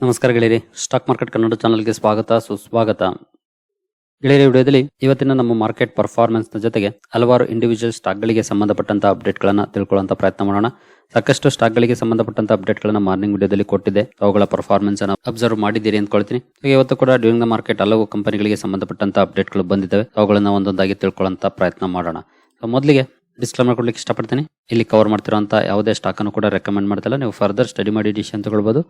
ನಮಸ್ಕಾರ ಗೆಳೆಯರಿ. Stock market Kannada ಚಾನಲ್ಗೆ ಸ್ವಾಗತ, ಸುಸ್ವಾಗತ. ಗೆಳೆಯರಿ ವಿಡಿಯೋದಲ್ಲಿ ಇವತ್ತಿನ ನಮ್ಮ ಮಾರ್ಕೆಟ್ ಪರ್ಫಾರ್ಮೆನ್ಸ್ನ ಜೊತೆಗೆ ಹಲವಾರು ಇಂಡಿವಿಜುವಲ್ ಸ್ಟಾಕ್ ಗಳಿಗೆ ಸಂಬಂಧಪಟ್ಟಂತ ಅಪ್ಡೇಟ್ ತಿಳ್ಕೊಳ್ಳುವಂತ ಪ್ರಯತ್ನ ಮಾಡೋಣ. ಸಾಕಷ್ಟು ಸ್ಟಾಕ್ ಗಳಿಗೆ ಸಂಬಂಧಪಟ್ಟಂತ ಅಪ್ಡೇಟ್ ಗಳನ್ನ ಮಾರ್ನಿಂಗ್ ವಿಡಿಯೋದಲ್ಲಿ ಕೊಟ್ಟಿದೆ ಅವುಗಳ ಪರ್ಫಾರ್ಮೆನ್ಸ್ ಅನ್ನು ಅಬ್ಸರ್ವ್ ಮಾಡಿದ್ದೀರಿ ಅಂದ್ಕೊಳ್ತೀನಿ ಇವತ್ತು ಕೂಡ ಡ್ಯೂರಿಂಗ್ ದ ಮಾರ್ಕೆಟ್ ಹಲವು ಕಂಪನಿಗಳಿಗೆ ಸಂಬಂಧಪಟ್ಟಂತ ಅಪ್ಡೇಟ್ಗಳು ಬಂದಿದ್ದಾವೆ. ಅವುಗಳನ್ನ ಒಂದೊಂದಾಗಿ ತಿಳ್ಕೊಳ್ಳುವಂತ ಪ್ರಯತ್ನ ಮಾಡೋಣ. ಮೊದಲಿಗೆ ಡಿಸ್ಕ್ಲೇಮರ್ ಕೊಡ್ಲಿಕ್ಕೆ ಇಷ್ಟಪಡ್ತೀನಿ. ಇಲ್ಲಿ ಕವರ್ ಮಾಡ್ತಿರೋಂಥ ಯಾವುದೇ ಸ್ಟಾಕ್ ಅನ್ನು ಕೂಡ ರೆಕಮೆಂಡ್ ಮಾಡ್ತಿಲ್ಲ. ನೀವು ಫರ್ದರ್ ಸ್ಟಡಿ ಮಾಡಿ ಡಿಶನ್ ತಗೊಳ್ಬೋದು.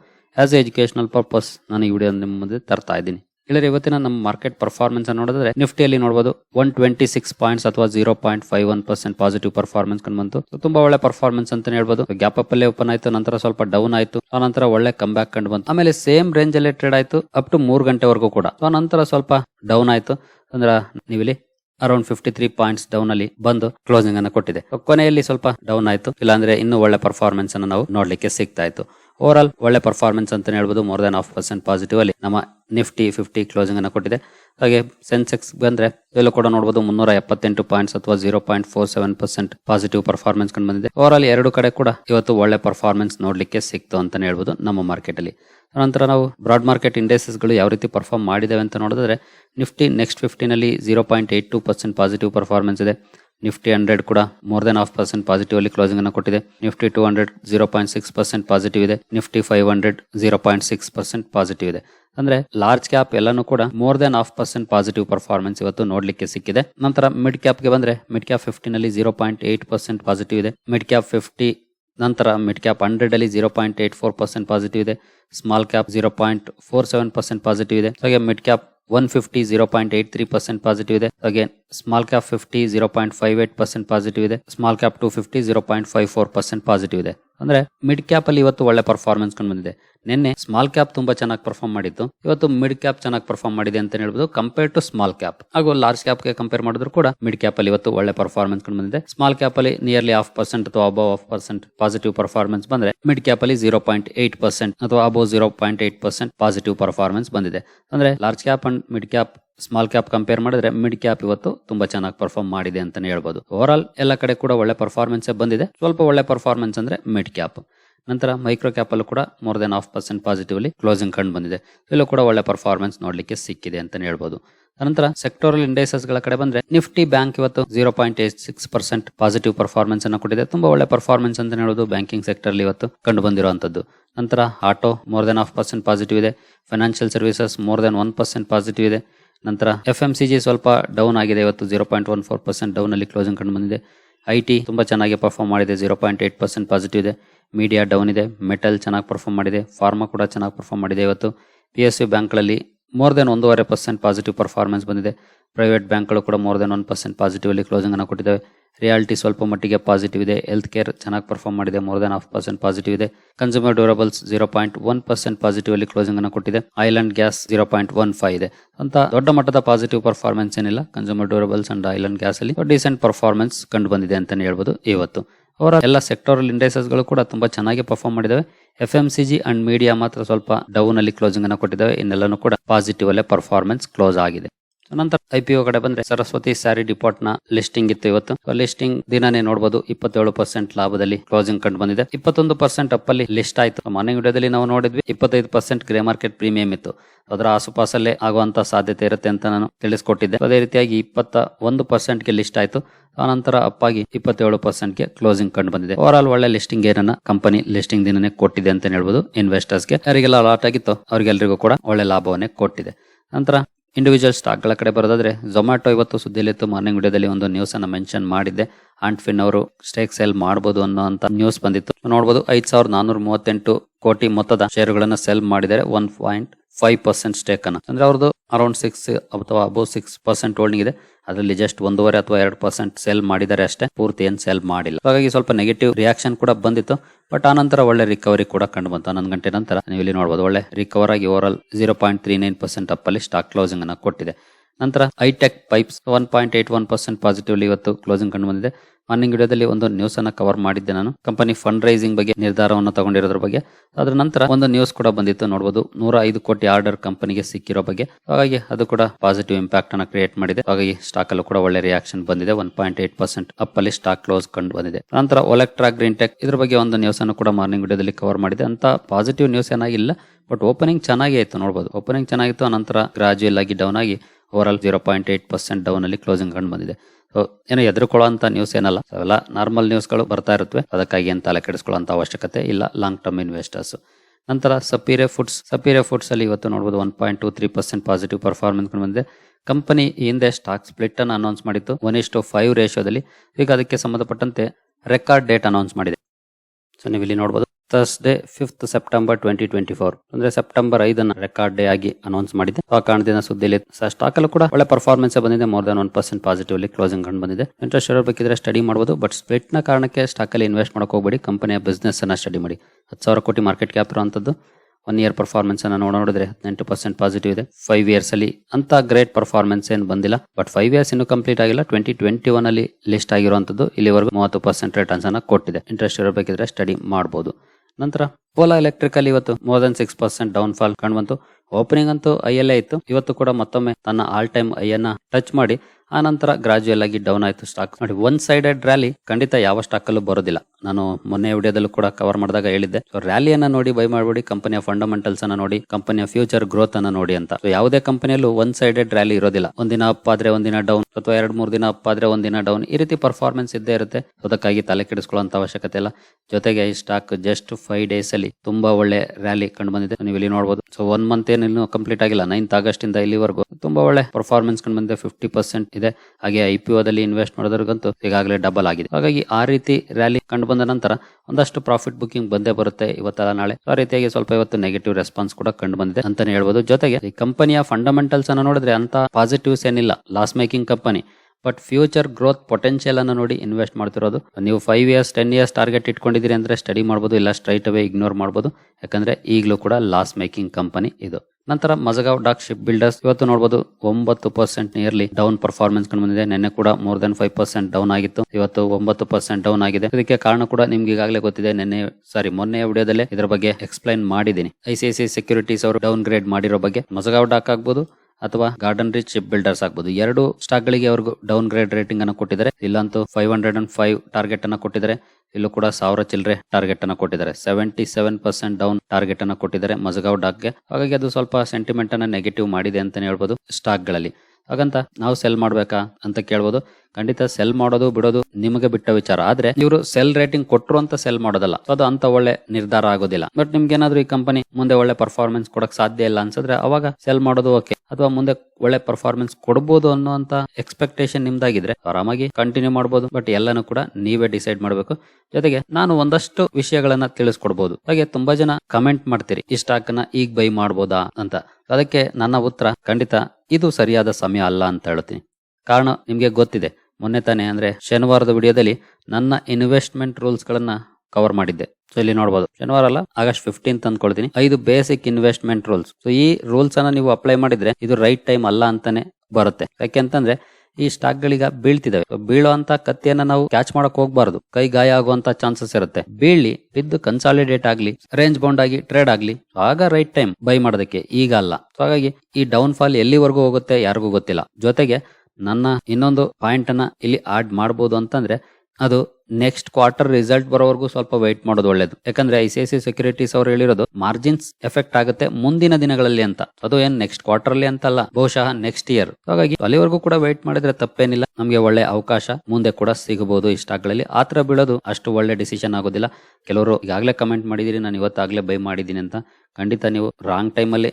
ಆಸ್ ಎ ಎಜುಕೇಶನಲ್ ಪರ್ಪಸ್ ನಾನು ಈ ವಿಡಿಯೋ ನಿಮ್ಮ ಮುಂದೆ ತರ್ತಾ ಇದ್ದೀನಿ. ಇಲ್ಲರೆ ಇವತ್ತಿನ ನಮ್ಮ ಮಾರ್ಕೆಟ್ ಪರ್ಫಾರ್ಮೆನ್ಸ್ ನೋಡಿದ್ರೆ ನಿಫ್ಟಿಯಲ್ಲಿ ನೋಡಬಹುದು ಒನ್ ಟ್ವೆಂಟಿ ಸಿಕ್ಸ್ ಪಾಯಿಂಟ್ಸ್ ಅಥವಾ zero point five one percent positive performance ಕಂಡು ಬಂತು. ತುಂಬಾ ಒಳ್ಳೆ ಪರ್ಫಾರ್ಮೆನ್ಸ್ ಅಂತ ಹೇಳ್ಬೋದು. ಗ್ಯಾಪ್ ಅಪ್ ಅಲ್ಲೇ ಓಪನ್ ಆಯ್ತು, ನಂತರ ಸ್ವಲ್ಪ ಡೌನ್ ಆಯ್ತು, ಆ ನಂತರ ಒಳ್ಳೆ ಕಮ್ ಬ್ಯಾಕ್ ಕಂಡು ಬಂತು. ಆಮೇಲೆ ಸೇಮ್ ರೇಂಜ್ ಅಲ್ಲಿ ಟ್ರೇಡ್ ಆಯ್ತು ಅಪ್ ಟು ಮೂರು ಗಂಟೆವರೆಗೂ ಕೂಡ. ನಂತರ ಸ್ವಲ್ಪ ಡೌನ್ ಆಯ್ತು. ಅಂದ್ರೆ ನೀವಿಲ್ಲಿ around fifty three points down ಅಲ್ಲಿ ಬಂದು ಕ್ಲೋಸಿಂಗ್ ಅನ್ನು ಕೊಟ್ಟಿದೆ. ಕೊನೆಯಲ್ಲಿ ಸ್ವಲ್ಪ ಡೌನ್ ಆಯಿತು. ಇಲ್ಲಾಂದ್ರೆ ಇನ್ನೂ ಒಳ್ಳೆ ಪರ್ಫಾರ್ಮೆನ್ಸ್ ಅನ್ನು ನಾವು ನೋಡ್ಲಿಕ್ಕೆ ಸಿಗ್ತಾ ಇತ್ತು. ಓವರ್ ಆಲ್ ಒಳ್ಳೆ ಪರ್ಫಾರ್ಮೆನ್ಸ್ ಅಂತ ಹೇಳ್ಬೋದು. More than half percent positive ಅಲ್ಲಿ ನಮ್ಮ ನಿಫ್ಟಿ ಫಿಫ್ಟಿ ಕ್ಲೋಸಿಂಗ್ ಅನ್ನು ಕೊಟ್ಟಿದೆ. ಹಾಗೆ ಸೆನ್ಸೆಕ್ಸ್ ಬಂದ್ರೆ ಎಲ್ಲೂ ಕೂಡ ನೋಡಬಹುದು ಮುನ್ನೂರ ಎಪ್ಪತ್ತೆಂಟು ಪಾಯಿಂಟ್ಸ್ ಅಥವಾ zero point four seven percent positive performance ಕಂಡು ಬಂದಿದೆ. ಓವರ್ ಆಲ್ ಎರಡು ಕಡೆ ಕೂಡ ಇವತ್ತು ಒಳ್ಳೆ ಪರ್ಫಾರ್ಮೆನ್ಸ್ ನೋಡ್ಲಿಕ್ಕೆ ಸಿಕ್ತು ಅಂತ ಹೇಳ್ಬೋದು ನಮ್ಮ ಮಾರ್ಕೆಟ್ ಅಲ್ಲಿ. ನಂತರ ನಾವು ಬ್ರಾಡ್ ಮಾರ್ಕೆಟ್ ಇಂಡೆಕ್ಸಸ್ಗಳು ಯಾವ ರೀತಿ ಪರ್ಫಾರ್ಮ್ ಮಾಡಿದಾವೆ ಅಂತ ನೋಡಿದ್ರೆ Nifty next ಫಿಫ್ಟಿನಲ್ಲಿ zero point eight two percent positive performance ಇದೆ. ನಿಫ್ಟಿ ಹಂಡ್ರೆಡ್ ಕೂಡ more than half percent positive ಅಲ್ಲಿ ಕ್ಲೋಸಿಂಗ್ ಅನ್ನು ಕೊಟ್ಟಿದೆ. Nifty two hundred zero point six percent positive ಇದೆ. Nifty five hundred zero point six percent positive ಇದೆ. ಅಂದ್ರೆ large cap ಎಲ್ಲಾನು ಕೂಡ more than half percent positive performance ಇವತ್ತು ನೋಡ್ಲಿಕ್ಕೆ ಸಿಕ್ಕಿದೆ. ನಂತರ ಮಿಡ್ ಕ್ಯಾಪ್ಗೆ ಬಂದ್ರೆ mid cap ಫಿಫ್ಟಿನಲ್ಲಿ zero point eight percent positive ಇದೆ. ಮಿಡ್ ಕ್ಯಾಪ್ ಫಿಫ್ಟಿ ನಂತರ ಮಿಡ್ ಕ್ಯಾಪ್ ಹಂಡ್ರೆಡ್ ಅಲ್ಲಿ zero point eight four percent positive ಇದೆ. Small cap zero point four seven percent positive ಇದೆ. ಹಾಗೆ mid cap one fifty zero point eight three percent positive ಇದೆ. ಹಾಗೆ small cap fifty zero point five eight percent positive ಇದೆ. Small cap two fifty zero point five four percent positive ಇದೆ. ಅಂದ್ರೆ mid cap ಅಲ್ಲಿ ಇವತ್ತು ಒಳ್ಳೆ performance ಕಂಡು ಬಂದಿದೆ. ನಿನ್ನೆ ಸ್ಮಾಲ್ ಕ್ಯಾಪ್ ತುಂಬಾ ಚೆನ್ನಾಗಿ ಪರ್ಫಾರ್ಮ್ ಮಾಡಿತ್ತು ಇವತ್ತು ಮಿಡ್ ಕ್ಯಾಪ್ ಚೆನ್ನಾಗಿ ಪರ್ಫಾರ್ಮ್ ಮಾಡಿದೆ ಅಂತ ಹೇಳ್ಬೋದು. ಕಂಪೇರ್ ಟು ಸ್ಮಾಲ್ ಕ್ಯಾಪ್ ಹಾಗೂ ಲಾರ್ಜ್ ಕ್ಯಾಪ್ಗೆ ಕಂಪೇರ್ ಮಾಡಿದ್ರು ಕೂಡ ಮಿಡ್ ಕ್ಯಾಪ್ ಅಲ್ಲಿ ಇವತ್ತು ಒಳ್ಳೆ ಪರ್ಫಾರ್ಮೆನ್ಸ್ ಕಂಡು ಬಂದಿದೆ. ಸ್ಮಾಲ್ ಕ್ಯಾಪ್ ಅಲ್ಲಿ ನಿಯರ್ಲಿ ಹಾಫ್ ಪರ್ಸೆಂಟ್ ಅಥವಾ above half percent positive performance ಬಂದ್ರೆ ಮಿಡ್ ಕ್ಯಾಪ್ ಅಲ್ಲಿ ಜೀರೋ ಪಾಯಿಂಟ್ ಏಟ್ ಪರ್ಸೆಂಟ್ ಅಥವಾ above zero point eight percent positive performance ಬಂದಿದೆ. ಅಂದ್ರೆ large cap and mid cap small cap compare ಮಾಡಿದ್ರೆ mid cap ಇವತ್ತು ತುಂಬಾ ಚೆನ್ನಾಗಿ ಪರ್ಫಾರ್ಮ್ ಮಾಡಿದೆ ಅಂತಾನೆ ಹೇಳ್ಬೋದು. ಓವರ್ ಆಲ್ ಎಲ್ಲ ಕಡೆ ಕೂಡ ಒಳ್ಳೆ ಪರ್ಫಾರ್ಮೆನ್ಸ್ ಬಂದಿದೆ. ಸ್ವಲ್ಪ ಒಳ್ಳೆ ಪರ್ಫಾರ್ಮೆನ್ಸ್ ಅಂದ್ರೆ ಮಿಡ್ ಕ್ಯಾಪ್ ನಂತರ ಮೈಕ್ರೋ ಕ್ಯಾಪ್ ಅಲ್ಲೂ ಕೂಡ more than half percent positively closing ಕಂಡು ಬಂದಿದೆ. ಇಲ್ಲೂ ಕೂಡ ಒಳ್ಳೆ ಪರ್ಫಾರ್ಮೆನ್ಸ್ ನೋಡ್ಲಿಕ್ಕೆ ಸಿಕ್ಕಿದೆ ಅಂತಾನೆ ಹೇಳ್ಬೋದು. ನಂತರ ಸೆಕ್ಟೋರಲ್ ಇಂಡೈಸಸ್ಗಳ ಕಡೆ ಬಂದ್ರೆ ನಿಫ್ಟಿ ಬ್ಯಾಂಕ್ ಇವತ್ತು zero point eight six percent positive performance ಅನ್ನು ಕೊಟ್ಟಿದೆ. ತುಂಬಾ ಒಳ್ಳೆ ಪರ್ಫಾರ್ಮೆನ್ಸ್ ಅಂತ ಹೇಳೋದು ಬ್ಯಾಂಕಿಂಗ್ ಸೆಕ್ಟರ್ ಇವತ್ತು ಕಂಡು ಬಂದಿರುವಂತದ್ದು. ನಂತರ auto more than half percent positive ಇದೆ. Financial services more than one percent positive ಇದೆ. ನಂತರ ಎಫ್ ಎಂ ಸಿ ಜಿ ಸ್ವಲ್ಪ ಡೌನ್ ಆಗಿದೆ. ಇವತ್ತು zero point one four percent down ಅಲ್ಲಿ ಕ್ಲೋಸಿಂಗ್ ಕಂಡು ಬಂದಿದೆ. ಐ ಟಿ ತುಂಬ ಚೆನ್ನಾಗಿ ಪರ್ಫಾರ್ಮ್ ಮಾಡಿದೆ. Zero point eight percent positive ಇದೆ. ಮೀಡಿಯಾ ಡೌನ್ ಇದೆ. ಮೆಟಲ್ ಚೆನ್ನಾಗಿ ಪರ್ಫಾರ್ಮ್ ಮಾಡಿದೆ. ಫಾರ್ಮಾ ಕೂಡ ಚೆನ್ನಾಗಿ ಪರ್ಫಾರ್ಮ್ ಮಾಡಿದೆ ಇವತ್ತು. ಪಿ ಎಸ್ ಯು ಬ್ಯಾಂಕ್ಗಳಲ್ಲಿ ಮೋರ್ ದೆನ್ ಒಂದೂವರೆ ಪರ್ಸೆಂಟ್ ಪಾಸಿಟಿವ್ ಪರ್ಫಾರ್ಮೆನ್ಸ್ ಬಂದಿದೆ. ಪ್ರೈವೇಟ್ ಬ್ಯಾಂಕ್ಗಳು ಕೂಡ more than one percent positive ಅಲ್ಲಿ ಕ್ಲೋಸಿಂಗ್ ಅನ್ನು ಕೊಟ್ಟಿದ್ದಾವೆ. ರಿಯಾಲಿಟಿ ಸ್ವಲ್ಪ ಮಟ್ಟಿಗೆ ಪಾಸಿಟಿವ್ ಇದೆ. ಹೆಲ್ತ್ ಕೇರ್ ಚೆನ್ನಾಗಿ ಪರ್ಫಾರ್ಮ್ ಮಾಡಿದೆ. More than half percent positive ಇದೆ. Consumer durables zero point one percent positive ಅಲ್ಲಿ ಕ್ಲೋಸಿಂಗ್ ಅನ್ನು ಕೊಟ್ಟಿದೆ. Island gas zero point one five ಇದೆ. ಅಂತ ದೊಡ್ಡ ಮಟ್ಟದ ಪಾಸಿಟಿವ್ ಪರ್ಫಾರ್ಮೆನ್ಸ್ ಏನಿಲ್ಲ. Consumer durables and island gas ಅಲ್ಲಿ ಡಿಸೆಂಟ್ ಪರ್ಫಾರ್ಮೆನ್ಸ್ ಕಂಡು ಬಂದಿದೆ ಅಂತಲೇ ಹೇಳ್ಬೋದು ಇವತ್ತು. ಅವರ ಎಲ್ಲ ಸೆಕ್ಟೋರಲ್ ಇಂಡಸ್ಟ್ರೀಸ್ಗಳು ಗಳು ಕೂಡ ತುಂಬಾ ಚೆನ್ನಾಗಿ perform ಮಾಡಿದಾವೆ. F M C G and media ಮಾತ್ರ ಸ್ವಲ್ಪ ಡೌನ್ ಅಲ್ಲಿ ಕ್ಲೋಸಿಂಗ್ ಅನ್ನು ಕೊಟ್ಟಿದ್ದಾವೆ ಇನ್ನೆಲ್ಲನೂ ಕೂಡ ಪಾಸಿಟಿವ್ ಅಲ್ಲೇ ಪರ್ಫಾರ್ಮೆನ್ಸ್ ಕ್ಲೋಸ್ ಆಗಿದೆ. ನಂತರ ಐ ಪಿ ಒ ಕಡೆ ಬಂದ್ರೆ ಸರಸ್ವತಿ ಸ್ಯಾರಿ ಡಿಪಾರ್ಟ್ನ ಲಿಸ್ಟಿಂಗ್ ಇತ್ತು ಇವತ್ತು. ಲಿಸ್ಟಿಂಗ್ ದಿನನೇ ನೋಡಬಹುದು ಇಪ್ಪತ್ತೇಳು ಪರ್ಸೆಂಟ್ ಲಾಭದಲ್ಲಿ ಕ್ಲೋಸಿಂಗ್ ಕಂಡು ಬಂದಿದೆ. ಇಪ್ಪತ್ತೊಂದು ಪರ್ಸೆಂಟ್ ಅಪ್ ಅಲ್ಲಿ ಲಿಸ್ಟ್ ಆಯ್ತು. ಮನೆ ವಿಡಿಯೋದಲ್ಲಿ ನಾವು ನೋಡಿದ್ವಿ ಇಪ್ಪತ್ತೈದು ಪರ್ಸೆಂಟ್ ಗ್ರೇ ಮಾರ್ಕೆಟ್ ಪ್ರೀಮಿಯಂ ಇತ್ತು. ಅದರ ಆಸುಪಾಸಲ್ಲೇ ಆಗುವಂತ ಸಾಧ್ಯತೆ ಇರುತ್ತೆ ಅಂತ ನಾನು ತಿಳಿಸ್ಕೊಟ್ಟಿದ್ದೆ. ಅದೇ ರೀತಿಯಾಗಿ ಇಪ್ಪತ್ತ ಒಂದು ಪರ್ಸೆಂಟ್ಗೆ ಲಿಸ್ಟ್ ಆಯ್ತು. ಆನಂತರ ಅಪ್ಪಾಗಿ ಇಪ್ಪತ್ತೇಳು ಪರ್ಸೆಂಟ್ಗೆ ಕ್ಲೋಸಿಂಗ್ ಕಂಡು ಬಂದಿದೆ. ಓವರ್ ಆಲ್ ಒಳ್ಳೆ ಲಿಸ್ಟಿಂಗ್ ಏನನ್ನ ಕಂಪನಿ ಲಿಸ್ಟಿಂಗ್ ದಿನನೇ ಕೊಟ್ಟಿದೆ ಅಂತ ಹೇಳ್ಬೋದು ಇನ್ವೆಸ್ಟರ್ಸ್ಗೆ. ಯಾರಿಗೆಲ್ಲ ಅಲಾಟ್ ಆಗಿತ್ತು ಅವರಿಗೆಲ್ಲರಿಗೂ ಕೂಡ ಒಳ್ಳೆ ಲಾಭವನ್ನೇ ಕೊಟ್ಟಿದೆ. ನಂತರ ಇಂಡಿವಿಜುವಲ್ ಸ್ಟಾಕ್ಗಳ ಕಡೆ ಬರೋದಾದರೆ ಝೊಮ್ಯಾಟೊ ಇವತ್ತು ಸುದ್ದಿಲಿತ್ತು ಮಾರ್ನಿಂಗ್ ವಿಡಿಯೋದಲ್ಲಿ ಒಂದು ನ್ಯೂಸ್ ಅನ್ನ ಮೆನ್ಷನ್ ಮಾಡಿದ್ದೆ ಆಂಟ್ಫಿನ್ ಅವರು ಸ್ಟೇಕ್ ಸೇಲ್ ಮಾಡಬಹುದು ಅನ್ನೋಂತ ನ್ಯೂಸ್ ಬಂದಿತ್ತು. ನೋಡಬಹುದು ಐದು ಸಾವಿರದ ನಾನೂರ ಮೂವತ್ತೆಂಟು ಕೋಟಿ ಮೊತ್ತದ ಷೇರುಗಳನ್ನ ಸೆಲ್ ಮಾಡಿದರೆ one point five percent stake ಅನ್ನು. ಅಂದ್ರೆ ಅವ್ರದ್ದು ಅರೌಂಡ್ ಸಿಕ್ಸ್ ಅಥವಾ ಅಬೌವ್ ಸಿಕ್ಸ್ ಪರ್ಸೆಂಟ್ ಹೋಲ್ಡಿಂಗ್ ಇದೆ. ಅದರಲ್ಲಿ ಜಸ್ಟ್ ಒಂದೂವರೆ ಅಥವಾ ಎರಡು ಪರ್ಸೆಂಟ್ ಸೆಲ್ ಮಾಡಿದ್ದಾರೆ ಅಷ್ಟೇ ಪೂರ್ತಿ ಏನ್ ಸೆಲ್ ಮಾಡಿಲ್ಲ. ಹಾಗಾಗಿ ಸ್ವಲ್ಪ ನೆಗೆಟಿವ್ ರಿಯಾಕ್ಷನ್ ಕೂಡ ಬಂದಿತ್ತು. ಬಟ್ ಆನಂತರ ನಂತರ ಒಳ್ಳೆ ರಿಕವರಿ ಕೂಡ ಕಂಡು ಬಂತು. ಹನ್ನೊಂದು ಗಂಟೆ ನಂತರ ನೀವು ಇಲ್ಲಿ ನೋಡಬಹುದು ಒಳ್ಳೆ ರಿಕವರ್ ಆಗಿ over all zero point three nine percent up ಅಲ್ಲಿ ಸ್ಟಾಕ್ ಕ್ಲೋಸಿಂಗ್ ಅನ್ನ ಕೊಟ್ಟಿದೆ. ನಂತರ Hi-Tech pipes one point eight one percent positively ಇವತ್ತು ಕ್ಲೋಸಿಂಗ್ ಕಂಡು ಬಂದಿದೆ. ಮಾರ್ನಿಂಗ್ ವಿಡಿಯೋದಲ್ಲಿ ಒಂದು ನ್ಯೂಸ್ ಅನ್ನ ಕವರ್ ಮಾಡಿದ್ದೆ ನಾನು. ಕಂಪನಿ ಫಂಡ್ ರೈಸಿಂಗ್ ಬಗ್ಗೆ ನಿರ್ಧಾರವನ್ನು ತಗೊಂಡಿರೋದ್ರ ಬಗ್ಗೆ. ಅದರ ನಂತರ ಒಂದು ನ್ಯೂಸ್ ಕೂಡ ಬಂದಿತ್ತು ನೋಡಬಹುದು ನೂರ ಐದು ಕೋಟಿ ಆರ್ಡರ್ ಕಂಪನಿಗೆ ಸಿಕ್ಕಿರೋ ಬಗ್ಗೆ. ಹಾಗಾಗಿ ಅದು ಕೂಡ ಪಾಸಿಟಿವ್ ಇಂಪ್ಯಾಕ್ಟ್ ಅನ್ನ ಕ್ರಿಯೇಟ್ ಮಾಡಿದೆ. ಹಾಗಾಗಿ ಸ್ಟಾಕ್ ಅಲ್ಲೂ ಕೂಡ ಒಳ್ಳೆ ರಿಯಾಕ್ಷನ್ ಬಂದಿದೆ. One point eight percent up ಅಲ್ಲಿ ಸ್ಟಾಕ್ ಕ್ಲೋಸ್ ಕಂಡು ಬಂದಿದೆ. ನಂತರ ಒಲೆಕ್ಟ್ರಾ ಗ್ರೀನ್ ಟೆಕ್ ಇದ್ರ ಬಗ್ಗೆ ಒಂದು ನ್ಯೂಸ್ ಅನ್ನು ಕೂಡ ಮಾರ್ನಿಂಗ್ ವಿಡಿಯೋದಲ್ಲಿ ಕವರ್ ಮಾಡಿದೆ. ಅಂತ ಪಾಸಿಟಿವ್ ನ್ಯೂಸ್ ಏನಾಗಿಲ್ಲ ಬಟ್ ಓಪನಿಂಗ್ ಚೆನ್ನಾಗೇ ಇತ್ತು ನೋಡಬಹುದು ಓಪನಿಂಗ್ ಚೆನ್ನಾಗಿತ್ತು, ನಂತರ ಗ್ರಾಜುಯಲ್ ಆಗಿ ಡೌನ್ ಆಗಿ over all zero point eight percent down ಅಲ್ಲಿ ಕ್ಲೋಸಿಂಗ್ ಕಂಡು ಬಂದಿದೆ. ಸೊ ಏನು ಎದುರುಕೊಳ್ಳುವಂತ ನ್ಯೂಸ್ ಏನಲ್ಲ. ಅವೆಲ್ಲ ನಾರ್ಮಲ್ ನ್ಯೂಸ್ಗಳು ಬರ್ತಾ ಇರುತ್ತವೆ ಅದಕ್ಕಾಗಿ ಏನು ತಲೆ ಕೆಡಿಸ್ಕೊಳ್ಳುವಂತ ಅವಶ್ಯಕತೆ ಇಲ್ಲ. ಲಾಂಗ್ ಟರ್ಮ್ ಇನ್ವೆಸ್ಟರ್ಸ್ ನಂತರ ಸಪೀರೆ ಫುಡ್ಸ್ ಸಪೀರೆ ಫುಡ್ಸ್ ಅಲ್ಲಿ ಇವತ್ತು ನೋಡಬಹುದು one point two three percent positive performance ಬಂದಿದೆ. ಕಂಪನಿ ಹಿಂದೆ ಸ್ಟಾಕ್ ಸ್ಪ್ಲಿಟ್ ಅನ್ನು ಅನೌನ್ಸ್ ಮಾಡಿತ್ತು. ಒನ್ ಇಷ್ಟು ಫೈವ್ ರೇಷಿಯೋದಲ್ಲಿ ಈಗ ಅದಕ್ಕೆ ಸಂಬಂಧಪಟ್ಟಂತೆ ರೆಕಾರ್ಡ್ ಡೇಟ್ ಅನೌನ್ಸ್ ಮಾಡಿದೆ. ಸೊ ನೀವು ಇಲ್ಲಿ ನೋಡಬಹುದು Thursday fifth September twenty twenty four ಅಂದ್ರೆ ಸೆಪ್ಟೆಂಬರ್ ಐದನ್ನ ರೆಕಾರ್ಡ್ ಡೇ ಆಗಿ ಅನೌನ್ಸ್ ಮಾಡಿದೆ. ಆ ಕಾರಣದಿಂದ ಸುದ್ದಿಯಲ್ಲಿ ಸ್ಟಾಕ್ ಅಲ್ಲೂ ಕೂಡ ಒಳ್ಳೆ ಪರ್ಫಾರ್ಮೆನ್ಸ್ ಬಂದಿದೆ. More than one percent positively closing ಕಂಡು ಬಂದಿದೆ. ಇಂಟ್ರೆಸ್ಟ್ ಬೇಕಿದ್ರೆ ಸ್ಟಡಿ ಮಾಡಬಹುದು ಬಟ್ ಸ್ಪ್ಲಿಟ್ನ ಕಾರಣಕ್ಕೆ ಸ್ಟಾಕ್ ಅಲ್ಲಿ ಇನ್ವೆಸ್ಟ್ ಮಾಡಕ್ ಹೋಗಬೇಡಿ. ಕಂಪನಿಯ ಬಿಸ್ನೆಸ್ ಅನ್ನ ಸ್ಟಡಿ ಮಾಡಿ. ಹತ್ತು ಸಾವಿರ ಕೋಟಿ ಮಾರ್ಕೆಟ್ ಕ್ಯಾಪ್ ಇರುವಂತದ್ದು. ಒನ್ ಇಯರ್ ಪರ್ಫಾರ್ಮೆನ್ಸ್ ಅನ್ನ ನೋಡ ನೋಡಿದ್ರೆ ಹದಿನೆಂಟು ಪರ್ಸೆಂಟ್ ಪಾಸಿಟಿವ್ ಇದೆ. ಫೈವ್ ಇಯರ್ಸ್ ಅಲ್ಲಿ ಅಂತ ಗ್ರೇಟ್ ಪರ್ಫಾರ್ಮೆನ್ಸ್ ಏನು ಬಂದಿಲ್ಲ. ಬಟ್ ಫೈವ್ ಇಯರ್ಸ್ ಇನ್ನು ಕಂಪ್ಲೀಟ್ ಆಗಿಲ್ಲ. ಟ್ವೆಂಟಿ ಟ್ವೆಂಟಿ ಒನ್ ಅಲ್ಲಿ ಲಿಸ್ಟ್ ಆಗಿರುವಂತದ್ದು. ಇಲ್ಲಿವರೆಗೂ ಮೂವತ್ತು ಪರ್ಸೆಂಟ್ ರಿಟರ್ನ್ಸ್ ಅನ್ನ ಕೊಟ್ಟಿದೆ. ಇಂಟ್ರೆಸ್ಟ್ ಇರಬೇಕಿದ್ರೆ ಸ್ಟಡಿ ಮಾಡಬಹುದು ನಂತರ ಓಲಾ ಎಲೆಕ್ಟ್ರಿಕಲ್ ಇವತ್ತು more than six percent down fall ಕಂಡು ಓಪನಿಂಗ್ ಅಂತೂ ಐ ಇತ್ತು. ಇವತ್ತು ಕೂಡ ಮತ್ತೊಮ್ಮೆ ತನ್ನ ಆಲ್ ಟೈಮ್ ಐ ಅನ್ನ ಟಚ್ ಮಾಡಿ, ಆ ನಂತರ ಗ್ರಾಜುಯಲ್ ಆಗಿ ಡೌನ್ ಆಯಿತು ಸ್ಟಾಕ್ ನೋಡಿ ಒನ್ ಸೈಡೆಡ್ ರ್ಯಾಲಿ ಖಂಡಿತ ಯಾವ ಸ್ಟಾಕ್ ಅಲ್ಲೂ ಬರೋದಿಲ್ಲ. ನಾನು ಮೊನ್ನೆ ವಿಡಿಯೋದಲ್ಲೂ ಕೂಡ ಕವರ್ ಮಾಡಿದಾಗ ಹೇಳಿದ್ದೆ. ಸೊ ರ್ಯಾಲಿಯನ್ನ ನೋಡಿ ಬೈ ಮಾಡಬೇಡಿ ಕಂಪನಿಯ ಫಂಡಮೆಂಟಲ್ಸ್ ಅನ್ನ ನೋಡಿ ಕಂಪನಿಯ ಫ್ಯೂಚರ್ ಗ್ರೋತ್ ಅನ್ನ ನೋಡಿ ಅಂತ. ಯಾವುದೇ ಕಂಪನಿಯಲ್ಲೂ ಒನ್ ಸೈಡೆಡ್ ರ್ಯಾಲಿ ಇರೋದಿಲ್ಲ. ಒಂದಿನ ಅಪ್ ಆದ್ರೆ ಒಂದಿನ ಡೌನ್ ಅಥವಾ ಎರಡ್ ಮೂರ್ ದಿನ ಅಪ್ ಆದ್ರೆ ಒಂದಿನ ಡೌನ್ ಈ ರೀತಿ ಪರ್ಫಾರ್ಮೆನ್ಸ್ ಇದ್ದೇ ಇರುತ್ತೆ. ಅದಕ್ಕಾಗಿ ತಲೆ ಕೆಡಿಸ್ಕೊಳ್ಳುವಂತ ಅವಶ್ಯಕತೆ ಇಲ್ಲ. ಜೊತೆಗೆ ಈ ಸ್ಟಾಕ್ ಜಸ್ಟ್ ಫೈವ್ ಡೇಸ್ ಅಲ್ಲಿ ತುಂಬಾ ಒಳ್ಳೆ ರ್ಯಾಲಿ ಕಂಡು ಬಂದಿದೆ. ನೀವು ಇಲ್ಲಿ ನೋಡಬಹುದು ಸೊ ಒನ್ ಮಂತ್ ಇನ್ನೂ ಕಂಪ್ಲೀಟ್ ಆಗಿಲ್ಲ. ನೈನ್ತ್ ಆಗಸ್ಟ್ ಇಂದ ಇಲ್ಲಿವರೆಗೂ ತುಂಬಾ ಒಳ್ಳೆ ಪರ್ಫಾರ್ಮೆನ್ಸ್ ಕಂಡು ಬಂದಿದೆ. ಫಿಫ್ಟಿ ಪರ್ಸೆಂಟ್ ಇದೆ. ಹಾಗೆ ಐ ಪಿ ಓದಲ್ಲಿ ಇನ್ವೆಸ್ಟ್ ಮಾಡೋದ್ರಿಗಂತೂ ಈಗಾಗಲೇ ಡಬಲ್ ಆಗಿದೆ. ಹಾಗಾಗಿ ಆ ರೀತಿ ರ್ಯಾಲಿ ಕಂಡು ಬಂದ ನಂತರ ಒಂದಷ್ಟು ಪ್ರಾಫಿಟ್ ಬುಕಿಂಗ್ ಬಂದೇ ಬರುತ್ತೆ ಇವತ್ತಲ್ಲ ನಾಳೆ. ಆ ರೀತಿಯಾಗಿ ಸ್ವಲ್ಪ ಇವತ್ತು ನೆಗೆಟಿವ್ ರೆಸ್ಪಾನ್ಸ್ ಕೂಡ ಕಂಡು ಬಂದಿದೆ ಅಂತಾನೆ ಹೇಳ್ಬೋದು. ಜೊತೆಗೆ ಈ ಕಂಪನಿಯ ಫಂಡಮೆಂಟಲ್ಸ್ ಅನ್ನು ನೋಡಿದ್ರೆ ಅಂತ ಪಾಸಿಟಿವ್ಸ್ ಏನಿಲ್ಲ. Loss making company but future growth potential ಅನ್ನು ನೋಡಿ ಇನ್ವೆಸ್ಟ್ ಮಾಡ್ತಿರೋದು. ನೀವು five years ten years target ಇಟ್ಕೊಂಡಿದ್ದೀರಿ ಅಂದ್ರೆ ಸ್ಟಡಿ ಮಾಡ್ಬೋದು, ಇಲ್ಲ ಸ್ಟ್ರೈಟ್ ಅವೇ ಇಗ್ನೋರ್ ಮಾಡ್ಬೋದು. ಯಾಕಂದ್ರೆ ಈಗಲೂ ಕೂಡ ಲಾಸ್ ಮೇಕಿಂಗ್ ಕಂಪನಿ ಇದು. ನಂತರ ಮಜಗಾವ್ ಡಾಕ್ ಶಿಪ್ ಬಿಲ್ಡರ್ಸ್ ಇವತ್ತು ನೋಡಬಹುದು ಒಂಬತ್ತು ಪರ್ಸೆಂಟ್ ನಿಯರ್ಲಿ ಡೌನ್ ಪರ್ಫಾರ್ಮೆನ್ಸ್ ಕಂಡು ಬಂದಿದೆ. ನಿನ್ನೆ ಕೂಡ more than five percent down ಆಗಿತ್ತು. ಇವತ್ತು ಒಂಬತ್ತು ಪರ್ಸೆಂಟ್ ಡೌನ್ ಆಗಿದೆ. ಇದಕ್ಕೆ ಕಾರಣ ಕೂಡ ನಿಮ್ಗೆ ಈಗಾಗಲೇ ಗೊತ್ತಿದೆ. ನಿನ್ನೆ ಸಾರಿ ಮೊನ್ನೆ ವಿಡಿಯೋದಲ್ಲೇ ಇದರ ಬಗ್ಗೆ ಎಕ್ಸ್ಪ್ಲೈನ್ ಮಾಡಿದ್ದೀನಿ. I C I C securities ಅವರು ಡೌನ್ ಗ್ರೇಡ್ ಮಾಡಿರೋ ಬಗ್ಗೆ. ಮಜಗಾವ್ ಡಾಕ್ ಆಗ್ಬೋದು ಅಥವಾ ಗಾರ್ಡನ್ ರಿಚ್ ಬಿಲ್ಡರ್ಸ್ ಆಗ್ಬೋದು. ಎರಡು ಸ್ಟಾಕ್ ಗಳಿಗೆ ಅವ್ರಿಗೂ ಡೌನ್ ಗ್ರೇಡ್ ರೇಟಿಂಗ್ ಅನ್ನು ಕೊಟ್ಟಿದ್ದಾರೆ. ಇಲ್ಲಂತೂ five hundred and five target ಅನ್ನು ಕೊಟ್ಟಿದ್ದಾರೆ. ಇಲ್ಲೂ ಕೂಡ ಸಾವಿರ ಚಿಲ್ಲರೆ ಟಾರ್ಗೆಟ್ ಅನ್ನು ಕೊಟ್ಟಿದ್ದಾರೆ. Seventy seven percent down target ಅನ್ನು ಕೊಟ್ಟಿದ್ದಾರೆ ಮಜಗಾವ್ ಡಾಕ್ಗೆ ಹಾಗಾಗಿ ಅದು ಸ್ವಲ್ಪ ಸೆಂಟಿಮೆಂಟ್ ಅನ್ನ ನೆಗೆಟಿವ್ ಮಾಡಿದೆ ಅಂತಾನೆ ಹೇಳ್ಬೋದು ಸ್ಟಾಕ್ಗಳಲ್ಲಿ. ಹಾಗಂತ ನಾವು ಸೆಲ್ ಮಾಡ್ಬೇಕಾ ಅಂತ ಕೇಳ್ಬೋದು. ಖಂಡಿತ ಸೆಲ್ ಮಾಡೋದು ಬಿಡೋದು ನಿಮಗೆ ಬಿಟ್ಟ ವಿಚಾರ. ಆದ್ರೆ ಇವರು ಸೆಲ್ ರೇಟಿಂಗ್ ಕೊಟ್ಟರು ಅಂತ ಸೆಲ್ ಮಾಡೋದಲ್ಲ. ಅದು ಅಂತ ಒಳ್ಳೆ ನಿರ್ಧಾರ ಆಗೋದಿಲ್ಲ. ಬಟ್ ನಿಮ್ಗೆ ಏನಾದ್ರು ಈ ಕಂಪನಿ ಮುಂದೆ ಒಳ್ಳೆ ಪರ್ಫಾರ್ಮೆನ್ಸ್ ಕೊಡಕ್ ಸಾಧ್ಯ ಇಲ್ಲ ಅನ್ಸಿದ್ರೆ ಅವಾಗ ಸೆಲ್ ಮಾಡೋದು ಓಕೆ ಅಥವಾ ಮುಂದೆ ಒಳ್ಳೆ ಪರ್ಫಾರ್ಮೆನ್ಸ್ ಕೊಡಬಹುದು ಅನ್ನುವಂತ ಎಕ್ಸ್ಪೆಕ್ಟೇಷನ್ ನಿಮ್ದಾಗಿದ್ರೆ ಆರಾಮಾಗಿ ಕಂಟಿನ್ಯೂ ಮಾಡಬಹುದು ಬಟ್ ಎಲ್ಲಾನು ಕೂಡ ನೀವೇ ಡಿಸೈಡ್ ಮಾಡಬೇಕು. ಜೊತೆಗೆ ನಾನು ಒಂದಷ್ಟು ವಿಷಯಗಳನ್ನ ತಿಳಿಸ್ಕೊಡ್ಬಹುದು ಹಾಗೆ ತುಂಬಾ ಜನ ಕಮೆಂಟ್ ಮಾಡ್ತೀರಿ, ಈ ಸ್ಟಾಕ್ನ ಈಗ ಬೈ ಮಾಡಬಹುದಾ ಅಂತ. ಅದಕ್ಕೆ ನನ್ನ ಉತ್ತರ ಖಂಡಿತ ಇದು ಸರಿಯಾದ ಸಮಯ ಅಲ್ಲ ಅಂತ ಹೇಳ್ತೀನಿ ಕಾರಣ ನಿಮಗೆ ಗೊತ್ತಿದೆ. ಮೊನ್ನೆ ತಾನೇ ಅಂದರೆ ಶನಿವಾರದ ವಿಡಿಯೋದಲ್ಲಿ ನನ್ನ ಇನ್ವೆಸ್ಟ್ಮೆಂಟ್ ರೂಲ್ಸ್ಗಳನ್ನು ಕವರ್ ಮಾಡಿದ್ದೆ. ಸೊ ಇಲ್ಲಿ ನೋಡ್ಬೋದು. ಶನಿವಾರ ಅಲ್ಲ, ಆಗಸ್ಟ್ ಫಿಫ್ಟೀನ್ ಅಂದ್ಕೊಳ್ತೀನಿ. ಐದು ಬೇಸಿಕ್ ಇನ್ವೆಸ್ಟ್ಮೆಂಟ್ ರೂಲ್ಸ್ ಸೊ ಈ ರೂಲ್ಸ್ ಅನ್ನ ನೀವು ಅಪ್ಲೈ ಮಾಡಿದ್ರೆ ಇದು ರೈಟ್ ಟೈಮ್ ಅಲ್ಲ ಅಂತಲೇ ಬರುತ್ತೆ. ಯಾಕೆಂತಂದ್ರೆ ಈ ಸ್ಟಾಕ್ ಗಳೀಗ ಬೀಳ್ತಿದಾವೆ ಬೀಳುವಂತ ಕತ್ತಿಯನ್ನ ನಾವು ಕ್ಯಾಚ್ ಮಾಡಕ್ ಹೋಗ್ಬಾರ್ದು. ಕೈ ಗಾಯ ಆಗುವಂತ ಚಾನ್ಸಸ್ ಇರುತ್ತೆ. ಬೀಳಿ ಬಿದ್ದು ಕನ್ಸಾಲಿಡೇಟ್ ಆಗ್ಲಿ, ರೇಂಜ್ ಬೌಂಡ್ ಆಗಿ ಟ್ರೇಡ್ ಆಗ್ಲಿ ಆಗ ರೈಟ್ ಟೈಮ್ ಬೈ ಮಾಡೋದಕ್ಕೆ ಈಗ ಅಲ್ಲ. ಹಾಗಾಗಿ ಈ ಡೌನ್ ಫಾಲ್ ಎಲ್ಲಿವರೆಗೂ ಹೋಗುತ್ತೆ ಯಾರಿಗೂ ಗೊತ್ತಿಲ್ಲ. ಜೊತೆಗೆ ನನ್ನ ಇನ್ನೊಂದು ಪಾಯಿಂಟ್ ಅನ್ನ ಇಲ್ಲಿ ಆಡ್ ಮಾಡಬಹುದು ಅಂತಂದ್ರೆ ಅದು ನೆಕ್ಸ್ಟ್ ಕ್ವಾರ್ಟರ್ ರಿಸಲ್ಟ್ ಬರೋವರೆಗೂ ಸ್ವಲ್ಪ ವೆಯ್ಟ್ ಮಾಡೋದು ಒಳ್ಳೇದು. ಯಾಕಂದ್ರೆ I C I C securities ಅವರು ಹೇಳಿರೋದು ಮಾರ್ಜಿನ್ಸ್ ಎಫೆಕ್ಟ್ ಆಗುತ್ತೆ ಮುಂದಿನ ದಿನಗಳಲ್ಲಿ ಅಂತ. ಅದು ಏನ್ ನೆಕ್ಸ್ಟ್ ಕ್ವಾರ್ಟರ್ ಅಲ್ಲಿ ಅಂತಲ್ಲ, ಬಹುಶಃ ನೆಕ್ಸ್ಟ್ ಇಯರ್ ಹಾಗಾಗಿ ಅಲ್ಲಿವರೆಗೂ ಕೂಡ ವೆಯ್ಟ್ ಮಾಡಿದ್ರೆ ತಪ್ಪೇನಿಲ್ಲ. ನಮಗೆ ಒಳ್ಳೆ ಅವಕಾಶ ಮುಂದೆ ಕೂಡ ಸಿಗಬಹುದು ಈ ಸ್ಟಾಕ್ಗಳಲ್ಲಿ ಆತರ ಬೀಳೋದು ಅಷ್ಟು ಒಳ್ಳೆ ಡಿಸಿಷನ್ ಆಗೋದಿಲ್ಲ. ಕೆಲವರು ಈಗಾಗಲೇ ಕಮೆಂಟ್ ಮಾಡಿದಿರಿ, ನಾನು ಇವತ್ತಾಗಲೇ ಬೈ ಮಾಡಿದ್ದೀನಿ ಅಂತ. ಖಂಡಿತ ನೀವು ರಾಂಗ್ ಟೈಮಲ್ಲಿ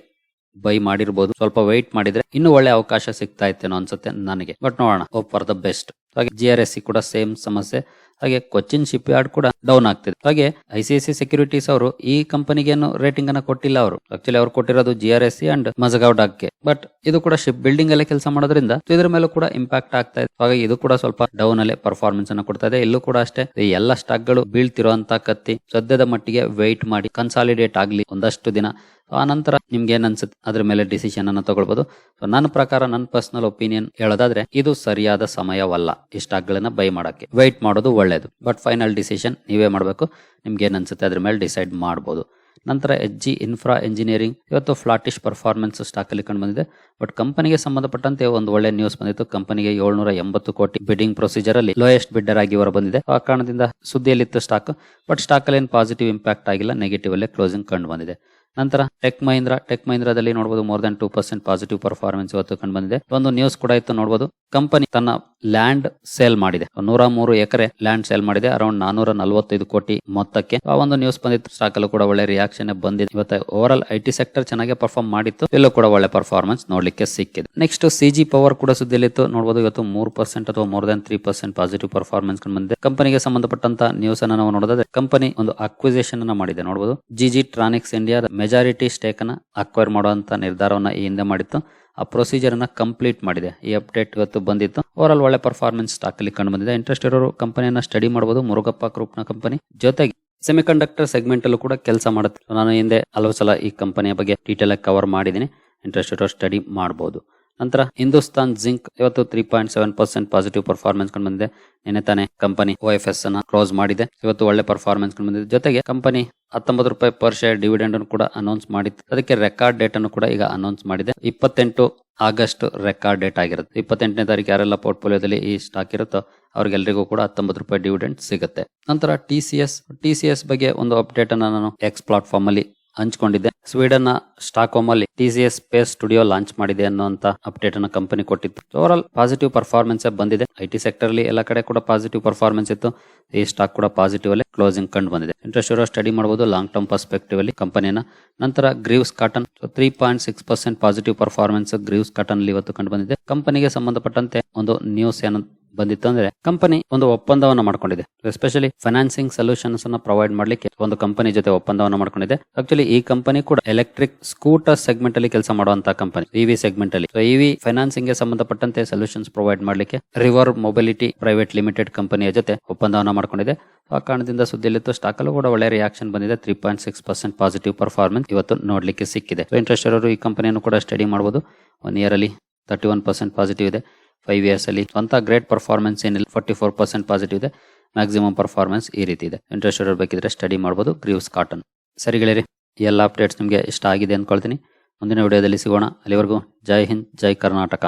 ಬೈ ಮಾಡಿರ್ಬೋದು. ಸ್ವಲ್ಪ ವೆಯ್ಟ್ ಮಾಡಿದ್ರೆ ಇನ್ನೂ ಒಳ್ಳೆ ಅವಕಾಶ ಸಿಗ್ತಾ ಇತ್ತೇನೋ ಅನ್ಸುತ್ತೆ ನನಗೆ. ಬಟ್ ನೋಡೋಣ. ಹೋಪ್ ಫಾರ್ ದ ಬೆಸ್ಟ್ ಹಾಗೆ ಜಿ ಆರ್ ಎಸ್ ಕೂಡ ಸೇಮ್ ಸಮಸ್ಯೆ. ಹಾಗೆ ಕೊಚ್ಚಿನ್ ಶಿಪ್ ಯಾರ್ಡ್ ಕೂಡ ಡೌನ್ ಆಗ್ತಿದೆ. ಹಾಗೆ ಐ ಸೆಕ್ಯೂರಿಟೀಸ್ ಅವರು ಈ ಕಂಪನಿಗೇನು ರೇಟಿಂಗ್ ಅನ್ನ ಕೊಟ್ಟಿಲ್ಲ ಅವರು. ಆಕ್ಚುಲಿ ಅವ್ರು ಕೊಟ್ಟಿರೋದು G R S C and Mazagon ಡಾಕ್ಗೆ but ಇದು ಕೂಡ ಶಿಪ್ ಬಿಲ್ಡಿಂಗ್ ಅಲ್ಲೇ ಕೆಲಸ ಮಾಡೋದ್ರಿಂದ ಇದ್ರ ಮೇಲೂ ಕೂಡ ಇಂಪ್ಯಾಕ್ಟ್ ಆಗ್ತಾ ಇದೆ. ಹಾಗಾಗಿ ಇದು ಕೂಡ ಸ್ವಲ್ಪ ಡೌನ್ ಅಲ್ಲೇ ಪರ್ಫಾರ್ಮೆನ್ಸ್ ಅನ್ನ ಕೊಡ್ತಾ ಇದೆ. ಇಲ್ಲೂ ಕೂಡ ಅಷ್ಟೇ ಎಲ್ಲ ಸ್ಟಾಕ್ಗಳು ಬೀಳ್ತಿರುವಂತ ಕತ್ತಿ ಸದ್ಯದ ಮಟ್ಟಿಗೆ ವೆಯ್ಟ್ ಮಾಡಿ ಕನ್ಸಾಲಿಡೇಟ್ ಆಗ್ಲಿ ಒಂದಷ್ಟು ದಿನ. ಆ ನಂತರ ನಿಮ್ಗೆ ಏನ್ ಅನ್ಸುತ್ತೆ? ಅದ್ರ ಮೇಲೆ ಡಿಸಿಷನ್ ಅನ್ನ ತಗೊಳ್ಬಹುದು ಸೊ ನನ್ನ ಪ್ರಕಾರ, ನನ್ನ ಪರ್ಸನಲ್ ಒಪಿನಿಯನ್ ಹೇಳೋದಾದ್ರೆ, ಇದು ಸರಿಯಾದ ಸಮಯವಲ್ಲ ಈ ಸ್ಟಾಕ್ ಗಳನ್ನ ಬೈ ಮಾಡಕ್ಕೆ. ವೈಟ್ ಮಾಡೋದು ಒಳ್ಳೇದು. ಬಟ್ ಫೈನಲ್ ಡಿಸಿಷನ್ ನೀವೇ ಮಾಡಬೇಕು. ನಿಮ್ಗೆ ಏನ್ ಅನ್ಸುತ್ತೆ? ಅದ್ರ ಮೇಲೆ ಡಿಸೈಡ್ ಮಾಡಬಹುದು ನಂತರ ಎಚ್ ಜಿ ಇನ್ಫ್ರಾ ಇಂಜಿನಿಯರಿಂಗ್ ಇವತ್ತು ಫ್ಲಾಟಿಶ್ ಪರ್ಫಾರ್ಮೆನ್ಸ್ ಸ್ಟಾಕ್ ಅಲ್ಲಿ ಕಂಡು ಬಂದಿದೆ. ಬಟ್ ಕಂಪನಿಗೆ ಸಂಬಂಧಪಟ್ಟಂತೆ ಒಂದು ಒಳ್ಳೆ ನ್ಯೂಸ್ ಬಂದಿತ್ತು. ಕಂಪನಿಗೆ ಏಳ್ನೂರ ಎಂಬತ್ತು ಕೋಟಿ ಬಿಡಿಂಗ್ ಪ್ರೊಸೀಜರ್ ಅಲ್ಲಿ ಲೋಯೆಸ್ಟ್ ಬಿಡ್ಡರ್ ಆಗಿ ಹೊರ ಬಂದಿದೆ ಆ ಕಾರಣದಿಂದ ಸುದ್ದಿಯಲ್ಲಿತ್ತು ಸ್ಟಾಕ್ ಬಟ್ ಸ್ಟಾಕ್ ಅಲ್ಲಿ ಏನು ಪಾಸಿಟಿವ್ ಇಂಪ್ಯಾಕ್ಟ್ ಆಗಿಲ್ಲ. ನೆಗೆಟಿವ್ ಅಲ್ಲೇ ಕ್ಲೋಸಿಂಗ್ ಕಂಡು ಬಂದಿದೆ. ನಂತರ ಟೆಕ್ ಮಹೀಂದ್ರ, ಟೆಕ್ ಮಹೀಂದ್ರದಲ್ಲಿ ನೋಡಬಹುದು more than two percent positive performance ಇವತ್ತು ಕಂಡು ಬಂದಿದೆ. ಒಂದು ನ್ಯೂಸ್ ಕೂಡ ಇತ್ತು ನೋಡಬಹುದು ಕಂಪನಿ ತನ್ನ ಲ್ಯಾಂಡ್ ಸೇಲ್ ಮಾಡಿದೆ. ನೂರ ಮೂರು ಎಕರೆ ಲ್ಯಾಂಡ್ ಸೇಲ್ ಮಾಡಿದೆ. ಅರೌಂಡ್ ನಾನೂರ ನಲವತ್ತೈದು ಕೋಟಿ ಮೊತ್ತಕ್ಕೆ. ಆ ಒಂದು ನ್ಯೂಸ್ ಬಂದಿತ್ತು. ಸ್ಟಾಕ್ ಅಲ್ಲೂ ಕೂಡ ಒಳ್ಳೆ ರಿಯಾಕ್ಷನ್ ಬಂದಿದೆ. ಇವತ್ತು over all I T sector ಚೆನ್ನಾಗಿ ಪರ್ಫಾರ್ಮ್ ಮಾಡಿತ್ತು. ಇಲ್ಲೂ ಕೂಡ ಒಳ್ಳೆ ಪರ್ಫಾರ್ಮೆನ್ಸ್ ನೋಡ್ಲಿಕ್ಕೆ ಸಿಕ್ಕಿದೆ. ನೆಕ್ಸ್ಟ್ ಸಿ ಜಿ ಪವರ್ ಕೂಡ ಸುದ್ದಿಯಲ್ಲಿತ್ತು. ನೋಡಬಹುದು ಇವತ್ತು ಮೂರು ಪರ್ಸೆಂಟ್ ಅಥವಾ more than three percent positive performance ಕಂಡು ಬಂದಿದೆ. ಕಂಪನಿಗೆ ಸಂಬಂಧಪಟ್ಟಂತ ನ್ಯೂಸ್ ಅನ್ನು ನಾವು ನೋಡೋದಾದ್ರೆ ಕಂಪನಿ ಒಂದು ಅಕ್ವಿಸೇಷನ್ ಅನ್ನ ಮಾಡಿದೆ. ನೋಡಬಹುದು G G Tronics India majority ಸ್ಟೇಕನ್ನು acquire ಮಾಡುವಂತ ನಿರ್ಧಾರವನ್ನು ಈ ಹಿಂದೆ ಮಾಡಿತ್ತು. ಆ ಪ್ರೊಸೀಜರನ್ನು ಕಂಪ್ಲೀಟ್ ಮಾಡಿದೆ. ಈ ಅಪ್ಡೇಟ್ ಇವತ್ತು ಬಂದಿತ್ತು. ಓವರ್ ಒಳ್ಳೆ ಪರ್ಫಾರ್ಮೆನ್ಸ್ ಸ್ಟಾಕಲ್ಲಿ ಕಂಡು ಬಂದಿದೆ. ಇಂಟ್ರೆಸ್ಟ್ ಇರೋರು ಕಂಪನಿಯನ್ನು ಸ್ಟಡಿ ಮಾಡಬಹುದು ಮುರುಗಪ್ಪ ಗ್ರೂಪ್ನ ಕಂಪನಿ ಜೊತೆಗೆ ಸೆಮಿಕಂಡಕ್ಟರ್ ಸೆಗ್ಮೆಂಟ್ ಅಲ್ಲೂ ಕೂಡ ಕೆಲಸ ಮಾಡುತ್ತೆ. ನಾನು ಹಿಂದೆ ಹಲವು ಸಲ ಈ ಕಂಪನಿಯ ಬಗ್ಗೆ ಡೀಟೇಲ್ ಆಗಿ ಕವರ್ ಮಾಡಿದ್ದೀನಿ. ಇಂಟ್ರೆಸ್ಟ್ ಇರೋ ಸ್ಟಡಿ ಮಾಡಬಹುದು ನಂತರ ಹಿಂದೂಸ್ತಾನ್ ಜಿಂಕ್ ಇವತ್ತು three point seven percent positive performance ಕಂಡು ಬಂದಿದೆ. ನಿನ್ನೆ ತಾನೇ ಕಂಪನಿ ಓ ಎಫ್ ಎಸ್ ಅನ್ನ ಕ್ಲೋಸ್ ಮಾಡಿದೆ. ಇವತ್ತು ಒಳ್ಳೆ ಪರ್ಫಾರ್ಮೆನ್ಸ್ ಕಂಡು ಬಂದಿದೆ. ಜೊತೆಗೆ ಕಂಪನಿ ಹತ್ತೊಂಬತ್ತು ರೂಪಾಯಿ ಪರ್ ಶೇರ್ ಡಿವಿಡೆಂಡ್ ಅನ್ನು ಕೂಡ ಅನೌನ್ಸ್ ಮಾಡಿತ್ತು ಅದಕ್ಕೆ ರೆಕಾರ್ಡ್ ಡೇಟ್ ಅನ್ನು ಕೂಡ ಈಗ ಅನೌನ್ಸ್ ಮಾಡಿದೆ. ಇಪ್ಪತ್ತೆಂಟು ಆಗಸ್ಟ್ ರೆಕಾರ್ಡ್ ಡೇಟ್ ಆಗಿರುತ್ತೆ. ಇಪ್ಪತ್ತೆಂಟನೇ ತಾರೀಕು ಯಾರೆಲ್ಲ ಪೋರ್ಟ್ಫೋಲಿಯೋದಲ್ಲಿ ಈ ಸ್ಟಾಕ್ ಇರುತ್ತೋ ಅವ್ರಿಗೆಲ್ಲರಿಗೂ ಕೂಡ ಹತ್ತೊಂಬತ್ತು ರೂಪಾಯಿ ಡಿವಿಡೆಂಡ್ ಸಿಗುತ್ತೆ. ನಂತರ T C S T C S ಬಗ್ಗೆ ಒಂದು ಅಪ್ಡೇಟ್ ಅನ್ನು ನಾನು ಎಕ್ಸ್ ಪ್ಲಾಟ್ಫಾರ್ಮ್ ಅಲ್ಲಿ ಹಂಚ್ಕೊಂಡಿದ್ದೆ. ಸ್ವೀಡನ್ನ ಸ್ಟಾಕ್ ಹೋಮ್ ಅಲ್ಲಿ T C S space studio launch ಮಾಡಿದೆ ಅನ್ನುವಂತ ಅಪ್ಡೇಟ್ ಅನ್ನ ಕಂಪನಿ ಕೊಟ್ಟಿತ್ತು. ಓವರ್ ಪಾಸಿಟಿವ್ ಪರ್ಫಾರ್ಮೆನ್ಸ್ ಬಂದಿದೆ. ಐಟಿ ಸೆಕ್ಟರ್ ಅಲ್ಲಿ ಎಲ್ಲ ಕಡೆ ಕೂಡ ಪಾಸಿಟಿವ್ ಪರ್ಫಾರ್ಮೆನ್ಸ್ ಇತ್ತು. ಈ ಸ್ಟಾಕ್ ಕೂಡ ಪಾಸಿಟಿವ್ ಅಲ್ಲಿ ಕ್ಲೋಸಿಂಗ್ ಕಂಡು ಬಂದಿದೆ. ಇಂಟ್ರೆಸ್ಟ್ ಇರೋ ಸ್ಟಡಿ ಮಾಡಬಹುದು ಲಾಂಗ್ ಟರ್ಮ್ ಪರ್ಸ್ಪೆಕ್ಟಿವ್ ಅಲ್ಲಿ ಕಂಪನಿಯನ್ನ ನಂತರ Greaves Cotton three point six percent positive performance Greaves Cotton ಅಲ್ಲಿ ಇವತ್ತು ಕಂಡು ಬಂದಿದೆ. ಕಂಪನಿಗೆ ಸಂಬಂಧಪಟ್ಟಂತೆ ಒಂದು ನ್ಯೂಸ್ ಏನು ಬಂದಿತ್ತು ಅಂದ್ರೆ ಕಂಪನಿ ಒಂದು ಒಪ್ಪಂದವನ್ನ ಮಾಡ್ಕೊಂಡಿದೆ. ಎಸ್ಪೆಷಲಿ ಫೈನಾನ್ಸಿಂಗ್ ಸೊಲ್ಯೂಷನ್ಸ್ ಅನ್ನ ಪ್ರೊವೈಡ್ ಮಾಡ್ಲಿಕ್ಕೆ ಒಂದು ಕಂಪನಿ ಜೊತೆ ಒಪ್ಪಂದವನ್ನ ಮಾಡ್ಕೊಂಡಿದೆ. ಆಕ್ಚುಲಿ ಈ ಕಂಪನಿ ಕೂಡ ಎಲೆಕ್ಟ್ರಿಕ್ ಸ್ಕೂಟರ್ ಸೆಗ್ಮೆಂಟ್ ಅಲ್ಲಿ ಕೆಲಸ ಮಾಡುವಂತಹ ಕಂಪನಿ ಇವಿ ಸೆಗ್ಮೆಂಟ್ ಅಲ್ಲಿ. ಇವಿ ಫೈನಾನ್ಸಿಂಗ್ಗೆ ಸಂಬಂಧಪಟ್ಟಂತೆ ಸೊಲ್ಯೂಷನ್ಸ್ ಪ್ರೊವೈಡ್ ಮಾಡ್ಲಿಕ್ಕೆ ರಿವರ್ ಮೊಬಿಲಿಟಿ ಪ್ರೈವೇಟ್ ಲಿಮಿಟೆಡ್ ಕಂಪನಿಯ ಜೊತೆ ಒಪ್ಪಂದವನ್ನ ಮಾಡ್ಕೊಂಡಿದೆ. ಆ ಕಾರಣದಿಂದ ಸುದ್ದಿಯಲ್ಲಿತ್ತು ಸ್ಟಾಕ್ ಅಲ್ಲೂ ಕೂಡ ಒಳ್ಳೆ ರಿಯಾಕ್ಷನ್ ಬಂದಿದೆ. Three point six percent positive performance ಇವತ್ತು ನೋಡ್ಲಿಕ್ಕೆ ಸಿಕ್ಕಿದೆ. ಇಂಟ್ರೆಸ್ಟ್ ಇರೋರು ಈ ಕಂಪನಿಯನ್ನು ಕೂಡ ಸ್ಟಡಿ ಮಾಡಬಹುದು ಒನ್ ಇಯರ್ ಅಲ್ಲಿ ತರ್ಟಿ ಒನ್ ಪರ್ಸೆಂಟ್ ಪಾಸಿಟಿವ್ ಇದೆ. ಫೈವ್ ಇಯರ್ಸ್ ಅಲ್ಲಿ ಸ್ವಂತ ಗ್ರೇಟ್ ಪರ್ಫಾರ್ಮೆನ್ಸ್ ಏನಿಲ್ಲ. ಫೋರ್ಟಿ ಫೋರ್ ಪರ್ಸೆಂಟ್ ಪಾಸಿಟಿವ್ ಇದೆ. ಮ್ಯಾಕ್ಸಿಮಮ್ ಪರ್ಫಾರ್ಮೆನ್ಸ್ ಈ ರೀತಿ ಇದೆ. ಇಂಟ್ರೆಸ್ಟ್ ಇರಬೇಕಿದ್ರೆ ಬೇಕಿದ್ರೆ ಸ್ಟಡಿ ಮಾಡಬಹುದು ಗ್ರೀವ್ಸ್ ಕಾಟನ್ ಸರಿ ಗೆಳೆಯರಿ ಎಲ್ಲ ಅಪ್ಡೇಟ್ಸ್ ನಿಮಗೆ ಇಷ್ಟ ಆಗಿದೆ ಅಂದ್ಕೊಳ್ತೀನಿ ಮುಂದಿನ ವಿಡಿಯೋದಲ್ಲಿ ಸಿಗೋಣ. ಅಲ್ಲಿವರೆಗೂ ಜೈ ಹಿಂದ್, ಜೈ ಕರ್ನಾಟಕ.